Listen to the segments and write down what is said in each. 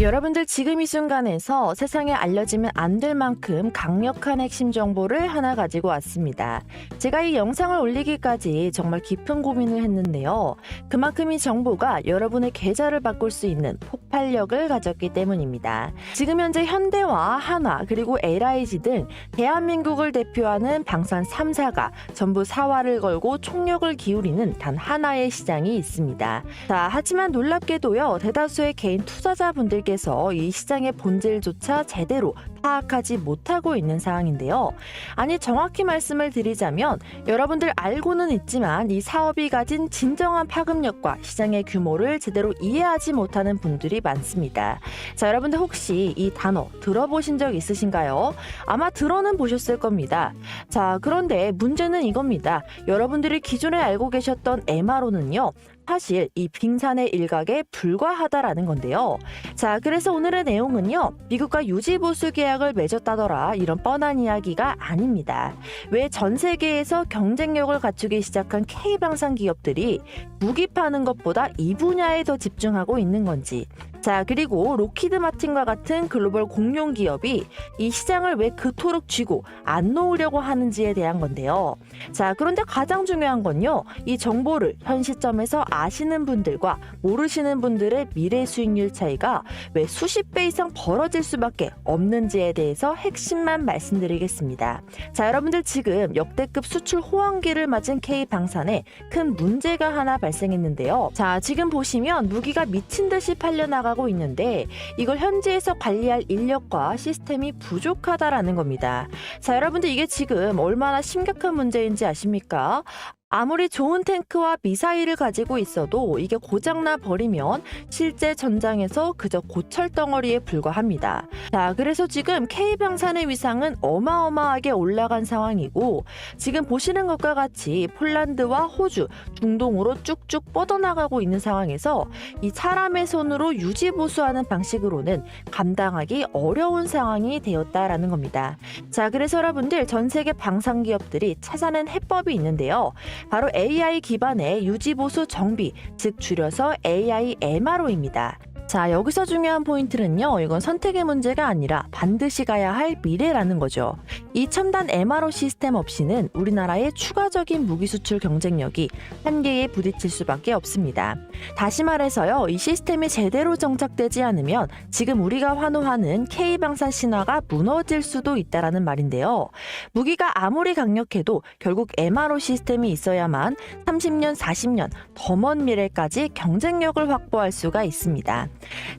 여러분들 지금 이 순간에서 세상에 알려지면 안 될 만큼 강력한 핵심 정보를 하나 가지고 왔습니다. 제가 이 영상을 올리기까지 정말 깊은 고민을 했는데요. 그만큼 이 정보가 여러분의 계좌를 바꿀 수 있는 폭발력을 가졌기 때문입니다. 지금 현재 현대와 한화 그리고 LIG 등 대한민국을 대표하는 방산 3사가 전부 사활을 걸고 총력을 기울이는 단 하나의 시장이 있습니다. 자, 하지만 놀랍게도요, 대다수의 개인 투자자분들 께서 이 시장의 본질조차 제대로 파악하지 못하고 있는 상황인데요. 아니, 정확히 말씀을 드리자면, 여러분들 알고는 있지만 이 사업이 가진 진정한 파급력과 시장의 규모를 제대로 이해하지 못하는 분들이 많습니다. 자, 여러분들 혹시 이 단어 들어보신 적 있으신가요? 아마 들어는 보셨을 겁니다. 자, 그런데 문제는 이겁니다. 여러분들이 기존에 알고 계셨던 MRO는요, 사실 이 빙산의 일각에 불과하다라는 건데요. 자, 그래서 오늘의 내용은요, 미국과 유지보수 계약을 맺었다더라 이런 뻔한 이야기가 아닙니다. 왜 전 세계에서 경쟁력을 갖추기 시작한 K방산 기업들이 무기 파는 것보다 이 분야에 더 집중하고 있는 건지, 자, 그리고 로키드 마틴과 같은 글로벌 공룡 기업이 이 시장을 왜 그토록 쥐고 안 놓으려고 하는지에 대한 건데요. 자, 그런데 가장 중요한 건요. 이 정보를 현 시점에서 아시는 분들과 모르시는 분들의 미래 수익률 차이가 왜 수십 배 이상 벌어질 수밖에 없는지에 대해서 핵심만 말씀드리겠습니다. 자, 여러분들 지금 역대급 수출 호황기를 맞은 K방산에 큰 문제가 하나 발생했는데요. 자, 지금 보시면 무기가 미친 듯이 팔려나가 고 있는데 이걸 현지에서 관리할 인력과 시스템이 부족하다라는 겁니다. 자, 여러분들 이게 지금 얼마나 심각한 문제인지 아십니까? 아무리 좋은 탱크와 미사일을 가지고 있어도 이게 고장나 버리면 실제 전장에서 그저 고철 덩어리에 불과합니다. 자, 그래서 지금 K방산의 위상은 어마어마하게 올라간 상황이고 지금 보시는 것과 같이 폴란드와 호주, 중동으로 쭉쭉 뻗어나가고 있는 상황에서 이 사람의 손으로 유지 보수하는 방식으로는 감당하기 어려운 상황이 되었다라는 겁니다. 자, 그래서 여러분들 전 세계 방산 기업들이 찾아낸 해법이 있는데요. 바로 AI 기반의 유지보수 정비, 즉 줄여서 AI MRO입니다. 자, 여기서 중요한 포인트는요, 이건 선택의 문제가 아니라 반드시 가야 할 미래라는 거죠. 이 첨단 MRO 시스템 없이는 우리나라의 추가적인 무기 수출 경쟁력이 한계에 부딪힐 수밖에 없습니다. 다시 말해서요, 이 시스템이 제대로 정착되지 않으면 지금 우리가 환호하는 K방산 신화가 무너질 수도 있다라는 말인데요. 무기가 아무리 강력해도 결국 MRO 시스템이 있어야만 30년, 40년 더 먼 미래까지 경쟁력을 확보할 수가 있습니다.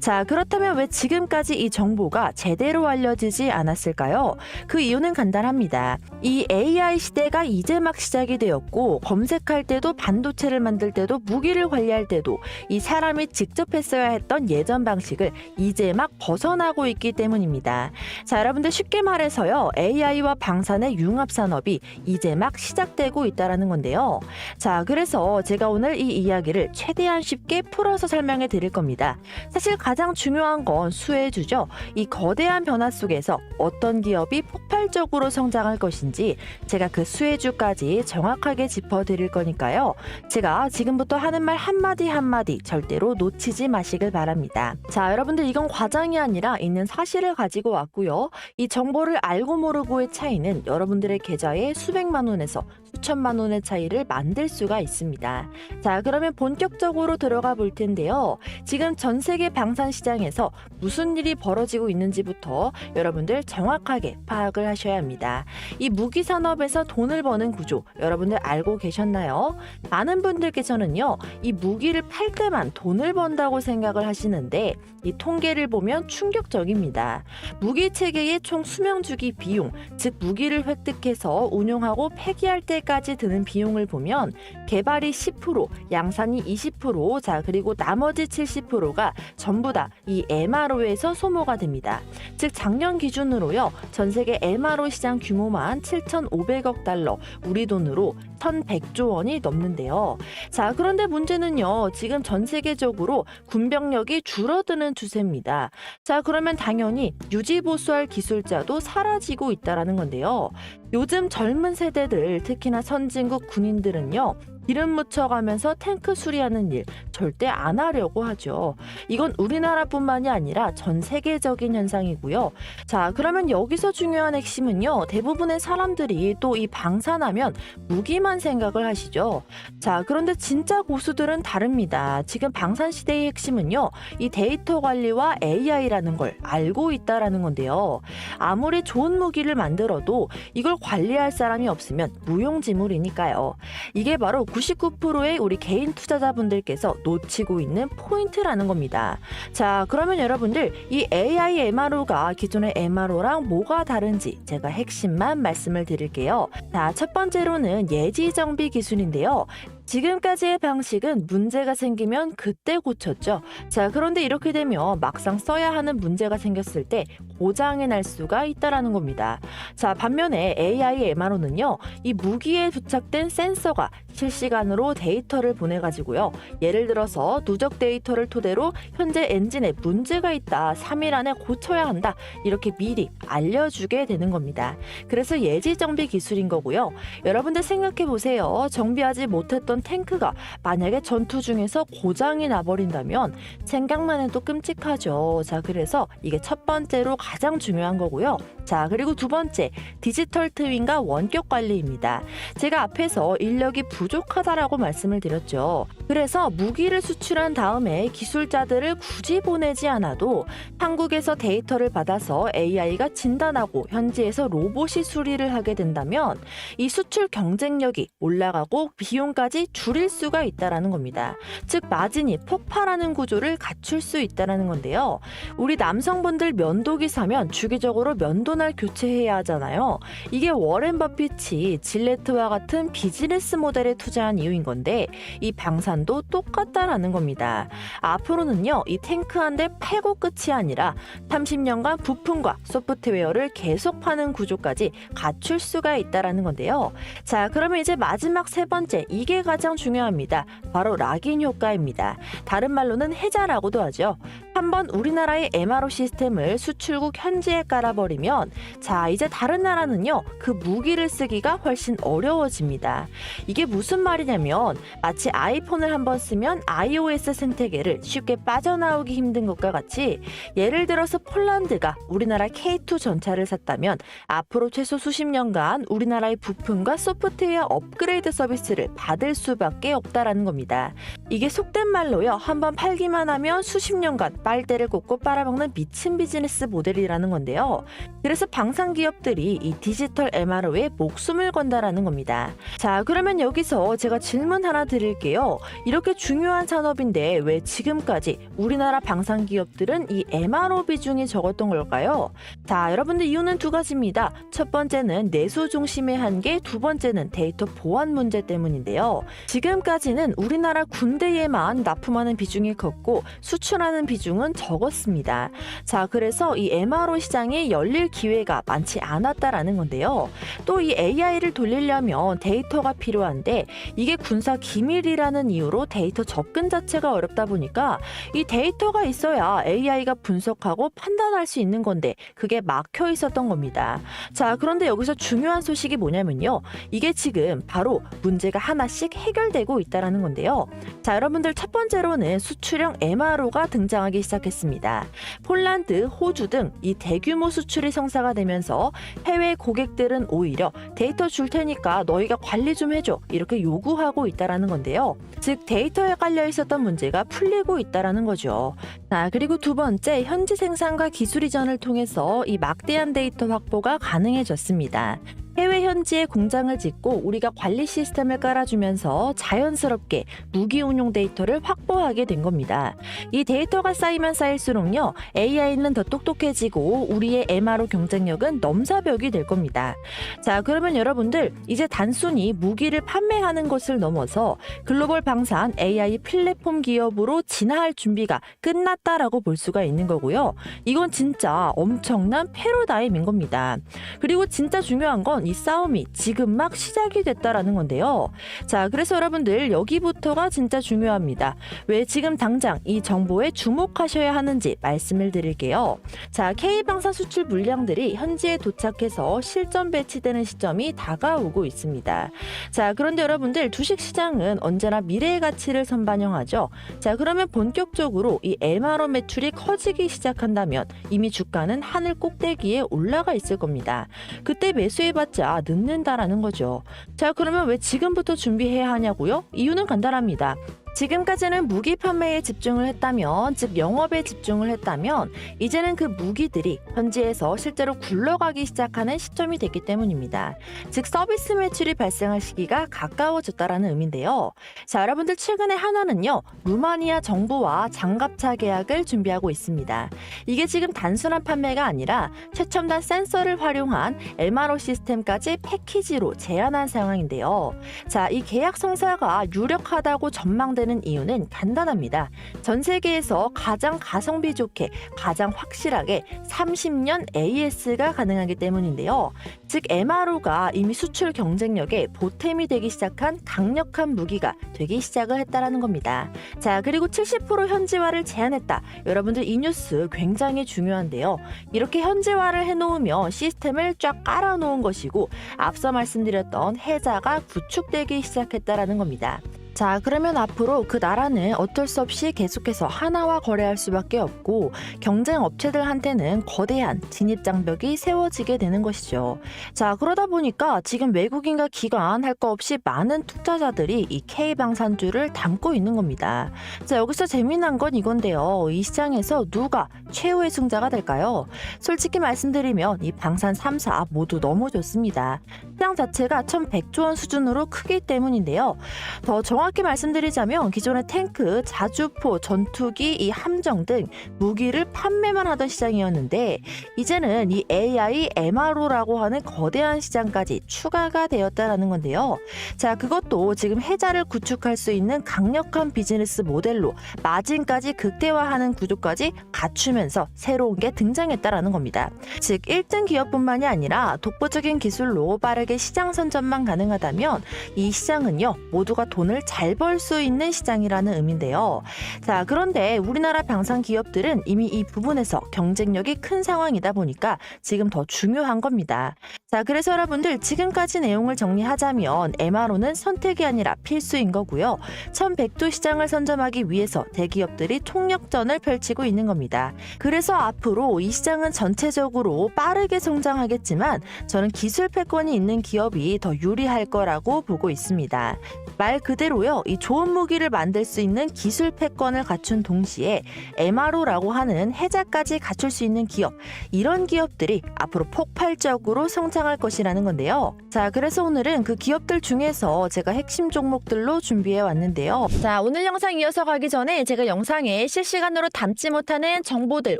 자, 그렇다면 왜 지금까지 이 정보가 제대로 알려지지 않았을까요? 그 이유는 간단합니다. 이 AI 시대가 이제 막 시작이 되었고, 검색할 때도 반도체를 만들 때도 무기를 관리할 때도 이 사람이 직접 했어야 했던 예전 방식을 이제 막 벗어나고 있기 때문입니다. 자, 여러분들 쉽게 말해서요, AI와 방산의 융합 산업이 이제 막 시작되고 있다라는 건데요. 자, 그래서 제가 오늘 이 이야기를 최대한 쉽게 풀어서 설명해 드릴 겁니다. 사실 가장 중요한 건 수혜주죠. 이 거대한 변화 속에서 어떤 기업이 폭발적으로 성장할 것인지 제가 그 수혜주까지 정확하게 짚어드릴 거니까요. 제가 지금부터 하는 말 한마디 한마디 절대로 놓치지 마시길 바랍니다. 자, 여러분들 이건 과장이 아니라 있는 사실을 가지고 왔고요. 이 정보를 알고 모르고의 차이는 여러분들의 계좌에 수백만 원에서 수천만 원의 차이를 만들 수가 있습니다. 자, 그러면 본격적으로 들어가 볼 텐데요. 지금 전 세계 방산 시장에서 무슨 일이 벌어지고 있는지부터 여러분들 정확하게 파악을 하셔야 합니다. 이 무기 산업에서 돈을 버는 구조 여러분들 알고 계셨나요? 많은 분들께서는요. 이 무기를 팔 때만 돈을 번다고 생각을 하시는데 이 통계를 보면 충격적입니다. 무기 체계의 총 수명 주기 비용, 즉 무기를 획득해서 운용하고 폐기할 때 까지 드는 비용을 보면 개발이 10%, 양산이 20%, 자 그리고 나머지 70%가 전부 다 이 MRO에서 소모가 됩니다. 즉 작년 기준으로요. 전 세계 MRO 시장 규모만 7,500억 달러, 우리 돈으로 1,100조 원이 넘는데요. 자, 그런데 문제는요. 지금 전 세계적으로 군병력이 줄어드는 추세입니다. 자, 그러면 당연히 유지 보수할 기술자도 사라지고 있다라는 건데요. 요즘 젊은 세대들, 특히나 선진국 군인들은요. 기름 묻혀가면서 탱크 수리하는 일 절대 안 하려고 하죠. 이건 우리나라뿐만이 아니라 전 세계적인 현상이고요. 자, 그러면 여기서 중요한 핵심은요. 대부분의 사람들이 또 이 방산하면 무기만 생각을 하시죠. 자, 그런데 진짜 고수들은 다릅니다. 지금 방산 시대의 핵심은요. 이 데이터 관리와 AI라는 걸 알고 있다라는 건데요. 아무리 좋은 무기를 만들어도 이걸 관리할 사람이 없으면 무용지물이니까요. 이게 바로 99%의 우리 개인 투자자분들께서 놓치고 있는 포인트라는 겁니다. 자, 그러면 여러분들 이 AI MRO가 기존의 MRO랑 뭐가 다른지 제가 핵심만 말씀을 드릴게요. 자, 첫 번째로는 예지 정비 기술인데요. 지금까지의 방식은 문제가 생기면 그때 고쳤죠. 자, 그런데 이렇게 되면 막상 써야 하는 문제가 생겼을 때 고장이 날 수가 있다라는 겁니다. 자, 반면에 AI MRO는요, 이 무기에 부착된 센서가 실시간으로 데이터를 보내가지고요. 예를 들어서 누적 데이터를 토대로 현재 엔진에 문제가 있다, 3일 안에 고쳐야 한다, 이렇게 미리 알려주게 되는 겁니다. 그래서 예지 정비 기술인 거고요. 여러분들 생각해 보세요. 정비하지 못했던 탱크가 만약에 전투 중에서 고장이 나버린다면 생각만 해도 끔찍하죠. 자, 그래서 이게 첫 번째로 가장 중요한 거고요. 자, 그리고 두 번째, 디지털 트윈과 원격 관리입니다. 제가 앞에서 인력이 부족하다라고 말씀을 드렸죠. 그래서 무기를 수출한 다음에 기술자들을 굳이 보내지 않아도 한국에서 데이터를 받아서 AI가 진단하고 현지에서 로봇이 수리를 하게 된다면 이 수출 경쟁력이 올라가고 비용까지 줄일 수가 있다라는 겁니다. 즉 마진이 폭발하는 구조를 갖출 수 있다라는 건데요. 우리 남성분들 면도기 사면 주기적으로 면도날 교체해야 하잖아요. 이게 워렌 버핏이 질레트와 같은 비즈니스 모델에 투자한 이유인 건데 이 방 산도 똑같다라는 겁니다. 앞으로는요 이 탱크 한대 패고 끝이 아니라 30년간 부품과 소프트웨어를 계속 파는 구조까지 갖출 수가 있다라는 건데요. 자 그러면 이제 마지막 세 번째 이게 가장 중요합니다. 바로 락인 효과입니다. 다른 말로는 해자라고도 하죠. 한번 우리나라의 MRO 시스템을 수출국 현지에 깔아버리면 자 이제 다른 나라는요 그 무기를 쓰기가 훨씬 어려워집니다. 이게 무슨 말이냐면 마치 아이폰을 한번 쓰면 iOS 생태계를 쉽게 빠져나오기 힘든 것과 같이 예를 들어서 폴란드가 우리나라 K2 전차를 샀다면 앞으로 최소 수십 년간 우리나라의 부품과 소프트웨어 업그레이드 서비스를 받을 수밖에 없다라는 겁니다. 이게 속된 말로요. 한번 팔기만 하면 수십 년간 빨대를 꽂고 빨아먹는 미친 비즈니스 모델이라는 건데요. 그래서 방산 기업들이 이 디지털 MRO에 목숨을 건다라는 겁니다. 자, 그러면 여기서 제가 질문 하나 드릴게요. 이렇게 중요한 산업인데 왜 지금까지 우리나라 방산 기업들은 이 MRO 비중이 적었던 걸까요? 자, 여러분들 이유는 두 가지입니다. 첫 번째는 내수 중심의 한계, 두 번째는 데이터 보안 문제 때문인데요. 지금까지는 우리나라 군대에만 납품하는 비중이 컸고 수출하는 비중은 적었습니다. 자, 그래서 이 MRO 시장이 열릴 기회가 많지 않았다라는 건데요. 또 이 AI를 돌리려면 데이터가 필요한데 이게 군사 기밀이라는 이유 로 데이터 접근 자체가 어렵다 보니까 이 데이터가 있어야 AI가 분석하고 판단할 수 있는 건데 그게 막혀 있었던 겁니다. 자, 그런데 여기서 중요한 소식이 뭐냐면요. 이게 지금 바로 문제가 하나씩 해결되고 있다라는 건데요. 자, 여러분들 첫 번째로는 수출형 MRO가 등장하기 시작했습니다. 폴란드, 호주 등 이 대규모 수출이 성사가 되면서 해외 고객들은 오히려 데이터 줄 테니까 너희가 관리 좀 해줘 이렇게 요구하고 있다라는 건데요. 즉 데이터에 깔려 있었던 문제가 풀리고 있다라는 거죠. 자, 그리고 두 번째 현지 생산과 기술 이전을 통해서 이 막대한 데이터 확보가 가능해졌습니다. 해외 현지에 공장을 짓고 우리가 관리 시스템을 깔아주면서 자연스럽게 무기 운용 데이터를 확보하게 된 겁니다. 이 데이터가 쌓이면 쌓일수록요, AI는 더 똑똑해지고 우리의 MRO 경쟁력은 넘사벽이 될 겁니다. 자, 그러면 여러분들 이제 단순히 무기를 판매하는 것을 넘어서 글로벌 방산 AI 플랫폼 기업으로 진화할 준비가 끝났다라고 볼 수가 있는 거고요. 이건 진짜 엄청난 패러다임인 겁니다. 그리고 진짜 중요한 건이 싸움이 지금 막 시작이 됐다라는 건데요. 자, 그래서 여러분들 여기부터가 진짜 중요합니다. 왜 지금 당장 이 정보에 주목하셔야 하는지 말씀을 드릴게요. 자, K방산 수출 물량들이 현지에 도착해서 실전 배치되는 시점이 다가오고 있습니다. 자, 그런데 여러분들 주식 시장은 언제나 미래의 가치를 선반영하죠. 자, 그러면 본격적으로 이 MRO 매출이 커지기 시작한다면 이미 주가는 하늘 꼭대기에 올라가 있을 겁니다. 그때 매수해 봤자 늦는다라는 거죠. 자, 그러면 왜 지금부터 준비해야 하냐고요? 이유는 간단합니다. 지금까지는 무기 판매에 집중을 했다면, 즉 영업에 집중을 했다면, 이제는 그 무기들이 현지에서 실제로 굴러가기 시작하는 시점이 됐기 때문입니다. 즉 서비스 매출이 발생할 시기가 가까워졌다라는 의미인데요. 자, 여러분들 최근에 하나는요, 루마니아 정부와 장갑차 계약을 준비하고 있습니다. 이게 지금 단순한 판매가 아니라 최첨단 센서를 활용한 MRO 시스템까지 패키지로 제안한 상황인데요. 자, 이 계약 성사가 유력하다고 전망되는 이유는 간단합니다. 전 세계에서 가장 가성비 좋게, 가장 확실하게 30년 AS가 가능하기 때문인데요. 즉 MRO가 이미 수출 경쟁력에 보탬이 되기 시작한 강력한 무기가 되기 시작을 했다라는 겁니다. 자, 그리고 70% 현지화를 제안했다. 여러분들 이 뉴스 굉장히 중요한데요. 이렇게 현지화를 해놓으면 시스템을 쫙 깔아놓은 것이고 앞서 말씀드렸던 해자가 구축되기 시작했다라는 겁니다. 자, 그러면 앞으로 그 나라는 어쩔 수 없이 계속해서 하나와 거래할 수밖에 없고 경쟁 업체들한테는 거대한 진입 장벽이 세워지게 되는 것이죠. 자, 그러다 보니까 지금 외국인과 기관 할 거 없이 많은 투자자들이 이 K 방산주를 담고 있는 겁니다. 자, 여기서 재미난 건 이건데요. 이 시장에서 누가 최후의 승자가 될까요? 솔직히 말씀드리면 이 방산 3사 모두 너무 좋습니다. 시장 자체가 1100조 원 수준으로 크기 때문인데요. 더 정확 히 말씀드리자면 기존의 탱크, 자주포, 전투기, 이 함정 등 무기를 판매만 하던 시장이었는데 이제는 이 AI, MRO라고 하는 거대한 시장까지 추가가 되었다라는 건데요. 자, 그것도 지금 해자를 구축할 수 있는 강력한 비즈니스 모델로 마진까지 극대화하는 구조까지 갖추면서 새로운 게 등장했다라는 겁니다. 즉 1등 기업뿐만이 아니라 독보적인 기술로 빠르게 시장 선점만 가능하다면 이 시장은요 모두가 돈을 잘벌 수 있는 시장이라는 의미인데요. 자 그런데 우리나라 방산 기업들은 이미 이 부분에서 경쟁력이 큰 상황이다 보니까 지금 더 중요한 겁니다. 자 그래서 여러분들 지금까지 내용을 정리하자면 MRO는 선택이 아니라 필수인 거고요. 1100도 시장을 선점하기 위해서 대기업들이 총력전을 펼치고 있는 겁니다. 그래서 앞으로 이 시장은 전체적으로 빠르게 성장하겠지만 저는 기술 패권이 있는 기업이 더 유리할 거라고 보고 있습니다. 말 그대로요, 이 좋은 무기를 만들 수 있는 기술 패권을 갖춘 동시에 MRO라고 하는 해자까지 갖출 수 있는 기업, 이런 기업들이 앞으로 폭발적으로 성장할 것이라는 건데요. 자, 그래서 오늘은 그 기업들 중에서 제가 핵심 종목들로 준비해 왔는데요. 자, 오늘 영상 이어서 가기 전에 제가 영상에 실시간으로 담지 못하는 정보들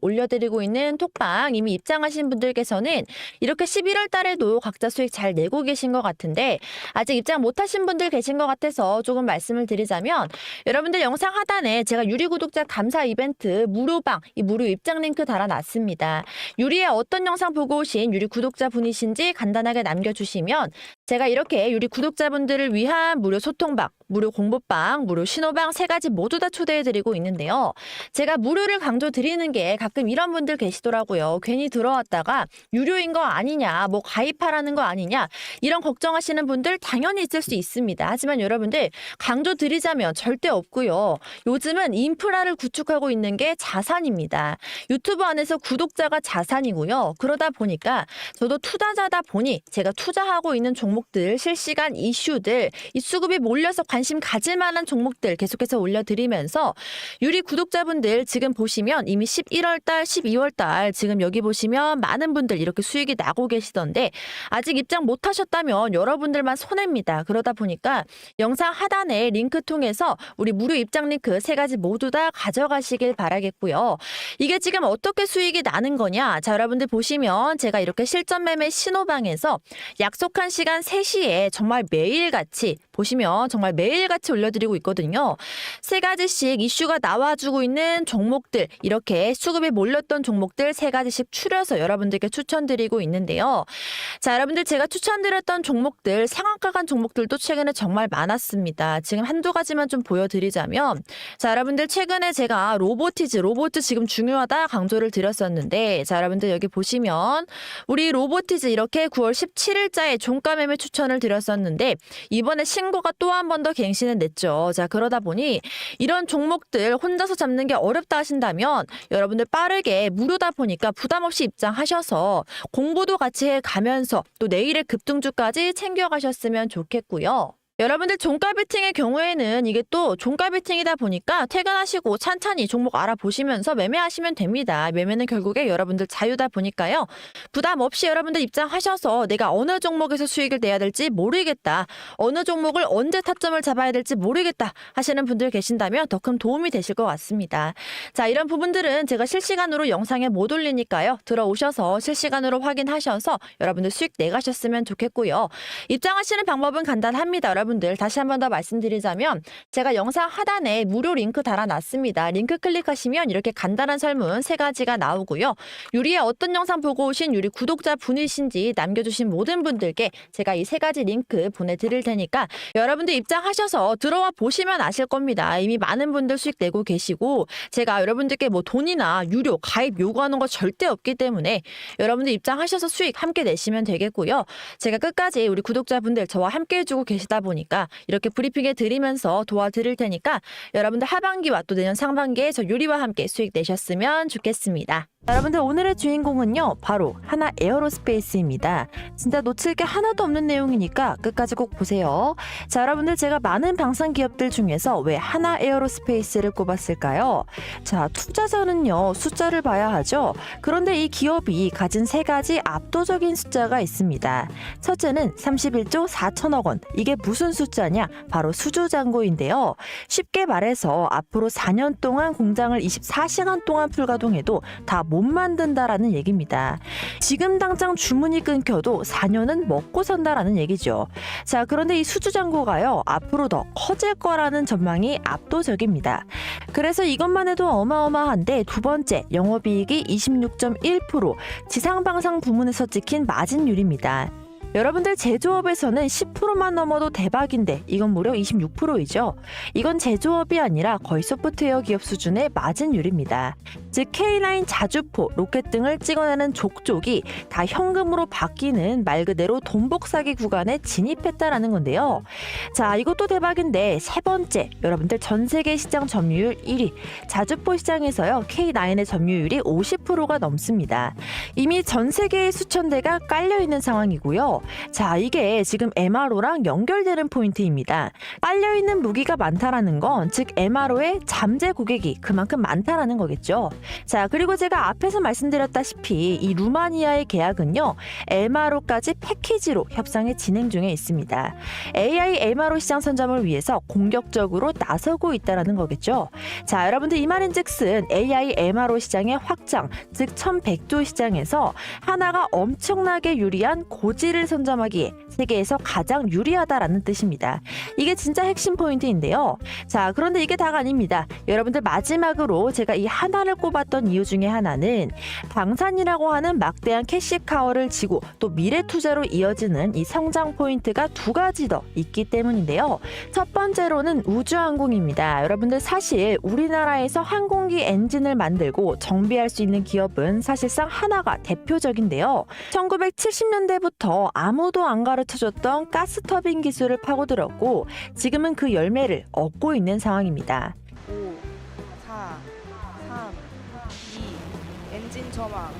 올려드리고 있는 톡방 이미 입장하신 분들께서는 이렇게 11월 달에도 각자 수익 잘 내고 계신 것 같은데 아직 입장 못하신 분들 계신 것 같아서 조금 말 씀을 드리자면 여러분들 영상 하단에 제가 유리 구독자 감사 이벤트 무료방 이 무료 입장 링크 달아놨습니다. 유리의 어떤 영상 보고 오신 유리 구독자 분이신지 간단하게 남겨주시면 제가 이렇게 유리 구독자분들을 위한 무료 소통방, 무료 공부방, 무료 신호방 세 가지 모두 다 초대해드리고 있는데요. 제가 무료를 강조 드리는 게 가끔 이런 분들 계시더라고요. 괜히 들어왔다가 유료인 거 아니냐, 뭐 가입하라는 거 아니냐, 이런 걱정하시는 분들 당연히 있을 수 있습니다. 하지만 여러분들 강조드리자면 절대 없고요. 요즘은 인프라를 구축하고 있는 게 자산입니다. 유튜브 안에서 구독자가 자산이고요. 그러다 보니까 저도 투자자다 보니 제가 투자하고 있는 종목들, 실시간 이슈들, 이 수급이 몰려서 관심 가질 만한 종목들 계속해서 올려드리면서 유리 구독자분들 지금 보시면 이미 11월 달, 12월 달 지금 여기 보시면 많은 분들 이렇게 수익이 나고 계시던데 아직 입장 못 하셨다면 여러분들만 손해입니다. 그러다 보니까 영상 하단에 하단에 링크 통해서 우리 무료 입장 링크 세 가지 모두 다 가져가시길 바라겠고요. 이게 지금 어떻게 수익이 나는 거냐? 자, 여러분들 보시면 제가 이렇게 실전 매매 신호방에서 약속한 시간 3시에 정말 매일같이 보시면 정말 매일같이 올려드리고 있거든요. 세 가지씩 이슈가 나와주고 있는 종목들 이렇게 수급이 몰렸던 종목들 세 가지씩 추려서 여러분들께 추천드리고 있는데요. 자, 여러분들 제가 추천드렸던 종목들 상한가 간 종목들도 최근에 정말 많았습니다. 지금 한두 가지만 좀 보여드리자면 자, 여러분들 최근에 제가 로보티즈 로보트 지금 중요하다 강조를 드렸었는데 자, 여러분들 여기 보시면 우리 로보티즈 이렇게 9월 17일자에 종가 매매 추천을 드렸었는데 이번에 신고가 또 한 번 더 갱신을 냈죠. 자, 그러다 보니 이런 종목들 혼자서 잡는 게 어렵다 하신다면 여러분들 빠르게 무료다 보니까 부담 없이 입장하셔서 공부도 같이 해 가면서 또 내일의 급등주까지 챙겨가셨으면 좋겠고요. 여러분들 종가 베팅의 경우에는 이게 또 종가 베팅이다 보니까 퇴근하시고 찬찬히 종목 알아보시면서 매매하시면 됩니다. 매매는 결국에 여러분들 자유다 보니까요. 부담 없이 여러분들 입장하셔서 내가 어느 종목에서 수익을 내야 될지 모르겠다. 어느 종목을 언제 타점을 잡아야 될지 모르겠다 하시는 분들 계신다면 더 큰 도움이 되실 것 같습니다. 자, 이런 부분들은 제가 실시간으로 영상에 못 올리니까요. 들어오셔서 실시간으로 확인하셔서 여러분들 수익 내가셨으면 좋겠고요. 입장하시는 방법은 간단합니다. 여러분 들 다시 한 번 더 말씀드리자면 제가 영상 하단에 무료 링크 달아놨습니다. 링크 클릭하시면 이렇게 간단한 설문 세 가지가 나오고요. 유리의 어떤 영상 보고 오신 유리 구독자 분이신지 남겨주신 모든 분들께 제가 이 세 가지 링크 보내드릴 테니까 여러분들 입장하셔서 들어와 보시면 아실 겁니다. 이미 많은 분들 수익 내고 계시고 제가 여러분들께 뭐 돈이나 유료, 가입 요구하는 거 절대 없기 때문에 여러분들 입장하셔서 수익 함께 내시면 되겠고요. 제가 끝까지 우리 구독자분들 저와 함께 해주고 계시다 보니 까 이렇게 브리핑해 드리면서 도와드릴 테니까 여러분들 하반기와 또 내년 상반기에 저 유리와 함께 수익 내셨으면 좋겠습니다. 여러분들 오늘의 주인공은요 바로 하나 에어로스페이스입니다. 진짜 놓칠 게 하나도 없는 내용이니까 끝까지 꼭 보세요. 자 여러분들 제가 많은 방산 기업들 중에서 왜 하나 에어로스페이스를 꼽았을까요? 자 투자자는요 숫자를 봐야 하죠. 그런데 이 기업이 가진 세 가지 압도적인 숫자가 있습니다. 첫째는 31조 4천억 원. 이게 무슨 숫자냐? 바로 수주잔고인데요. 쉽게 말해서 앞으로 4년 동안 공장을 24시간 동안 풀가동해도 다 못 만든다라는 얘기입니다. 지금 당장 주문이 끊겨도 4년은 먹고 산다라는 얘기죠. 자, 그런데 이 수주잔고가요, 앞으로 더 커질 거라는 전망이 압도적입니다. 그래서 이것만 해도 어마어마한데 두 번째, 영업이익이 26.1%, 지상방상 부문에서 찍힌 마진율입니다. 여러분들 제조업에서는 10%만 넘어도 대박인데 이건 무려 26%이죠. 이건 제조업이 아니라 거의 소프트웨어 기업 수준의 마진율입니다. 즉 K9 자주포, 로켓 등을 찍어내는 족족이 다 현금으로 바뀌는 말 그대로 돈복사기 구간에 진입했다라는 건데요. 자, 이것도 대박인데 세 번째, 여러분들 전 세계 시장 점유율 1위. 자주포 시장에서요. K9의 점유율이 50%가 넘습니다. 이미 전 세계에 수천 대가 깔려 있는 상황이고요. 자, 이게 지금 MRO랑 연결되는 포인트입니다. 빨려 있는 무기가 많다라는 건 즉 MRO의 잠재 고객이 그만큼 많다라는 거겠죠. 자, 그리고 제가 앞에서 말씀드렸다시피 이 루마니아의 계약은요. MRO까지 패키지로 협상에 진행 중에 있습니다. AI MRO 시장 선점을 위해서 공격적으로 나서고 있다라는 거겠죠. 자, 여러분들 이 말인즉슨 AI MRO 시장의 확장, 즉 1100조 시장에서 하나가 엄청나게 유리한 고지를 선점하기에 세계에서 가장 유리하다라는 뜻입니다. 이게 진짜 핵심 포인트인데요. 자, 그런데 이게 다가 아닙니다. 여러분들 마지막으로 제가 이 하나를 꼽았던 이유 중에 하나는 방산이라고 하는 막대한 캐시카워를 지고 또 미래 투자로 이어지는 이 성장 포인트가 두 가지 더 있기 때문인데요. 첫 번째로는 우주항공입니다. 여러분들 사실 우리나라에서 항공기 엔진을 만들고 정비할 수 있는 기업은 사실상 하나가 대표적인데요. 1970년대부터 아무도 안 가르쳐줬던 가스터빈 기술을 파고들었고 지금은 그 열매를 얻고 있는 상황입니다. 5, 4, 3, 2, 엔진 점화.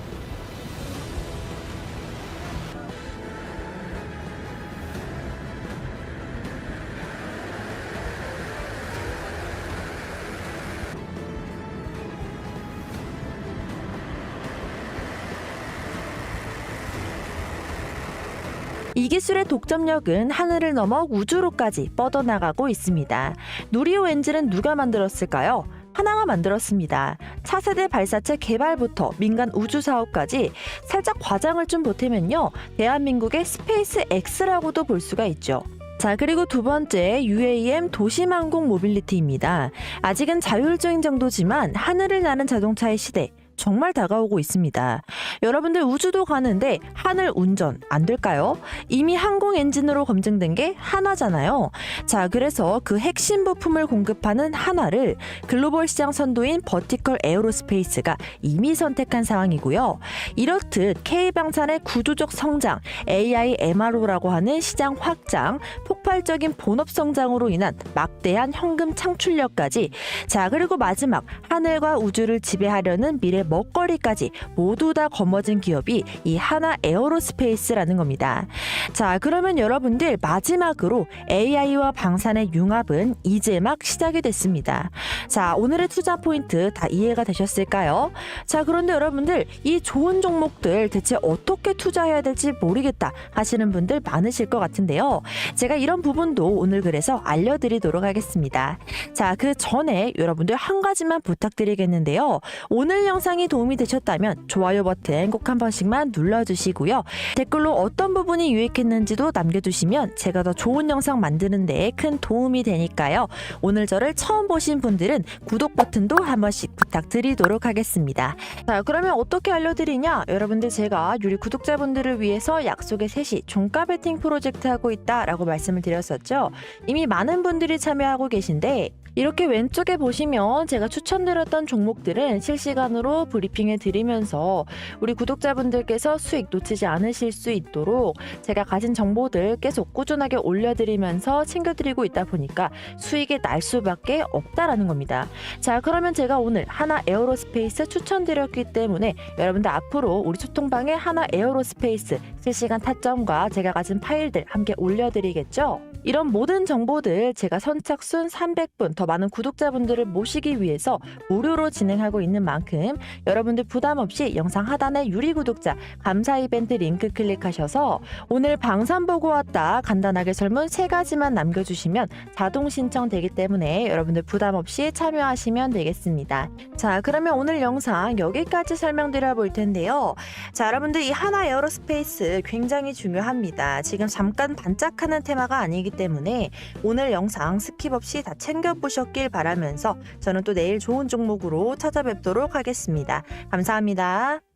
이 기술의 독점력은 하늘을 넘어 우주로까지 뻗어나가고 있습니다. 누리호 엔진은 누가 만들었을까요? 하나가 만들었습니다. 차세대 발사체 개발부터 민간 우주 사업까지 살짝 과장을 좀 보태면요. 대한민국의 스페이스 X라고도 볼 수가 있죠. 자, 그리고 두 번째 UAM 도심항공 모빌리티입니다. 아직은 자율주행 정도지만 하늘을 나는 자동차의 시대 정말 다가오고 있습니다. 여러분들 우주도 가는데 하늘 운전 안 될까요? 이미 항공 엔진으로 검증된 게 하나잖아요. 자, 그래서 그 핵심 부품을 공급하는 하나를 글로벌 시장 선도인 버티컬 에어로스페이스가 이미 선택한 상황이고요. 이렇듯 K방산의 구조적 성장, AI MRO라고 하는 시장 확장, 폭발적인 본업 성장으로 인한 막대한 현금 창출력까지 자, 그리고 마지막 하늘과 우주를 지배하려는 미래 먹거리까지 모두 다 거머쥔 기업이 이 하나 에어로스페이스라는 겁니다. 자, 그러면 여러분들 마지막으로 AI와 방산의 융합은 이제 막 시작이 됐습니다. 자, 오늘의 투자 포인트 다 이해가 되셨을까요? 자, 그런데 여러분들 이 좋은 종목들 대체 어떻게 투자해야 될지 모르겠다 하시는 분들 많으실 것 같은데요. 제가 이런 부분도 오늘 그래서 알려드리도록 하겠습니다. 자, 그 전에 여러분들 한 가지만 부탁드리겠는데요. 오늘 영상 이 도움이 되셨다면 좋아요 버튼 꼭 한 번씩만 눌러주시고요. 댓글로 어떤 부분이 유익했는지도 남겨주시면 제가 더 좋은 영상 만드는 데큰 도움이 되니까요. 오늘 저를 처음 보신 분들은 구독 버튼도 한 번씩 부탁드리도록 하겠습니다. 자, 그러면 어떻게 알려드리냐? 여러분들 제가 유리 구독자분들을 위해서 약속의 3시 종가 베팅 프로젝트 하고 있다라고 말씀을 드렸었죠. 이미 많은 분들이 참여하고 계신데 이렇게 왼쪽에 보시면 제가 추천드렸던 종목들은 실시간으로 브리핑해 드리면서 우리 구독자분들께서 수익 놓치지 않으실 수 있도록 제가 가진 정보들 계속 꾸준하게 올려드리면서 챙겨드리고 있다 보니까 수익이 날 수밖에 없다라는 겁니다. 자, 그러면 제가 오늘 하나 에어로스페이스 추천드렸기 때문에 여러분들 앞으로 우리 소통방에 하나 에어로스페이스 실시간 타점과 제가 가진 파일들 함께 올려드리겠죠? 이런 모든 정보들 제가 선착순 300분 더 많은 구독자분들을 모시기 위해서 무료로 진행하고 있는 만큼 여러분들 부담 없이 영상 하단에 유리 구독자 감사 이벤트 링크 클릭하셔서 오늘 방송 보고 왔다 간단하게 설문 세 가지만 남겨주시면 자동 신청되기 때문에 여러분들 부담 없이 참여하시면 되겠습니다. 자, 그러면 오늘 영상 여기까지 설명드려 볼 텐데요. 자, 여러분들 이 하나 에어로스페이스 굉장히 중요합니다. 지금 잠깐 반짝하는 테마가 아니기 때문에 오늘 영상 스킵 없이 다 챙겨보셨길 바라면서 저는 또 내일 좋은 종목으로 찾아뵙도록 하겠습니다. 감사합니다.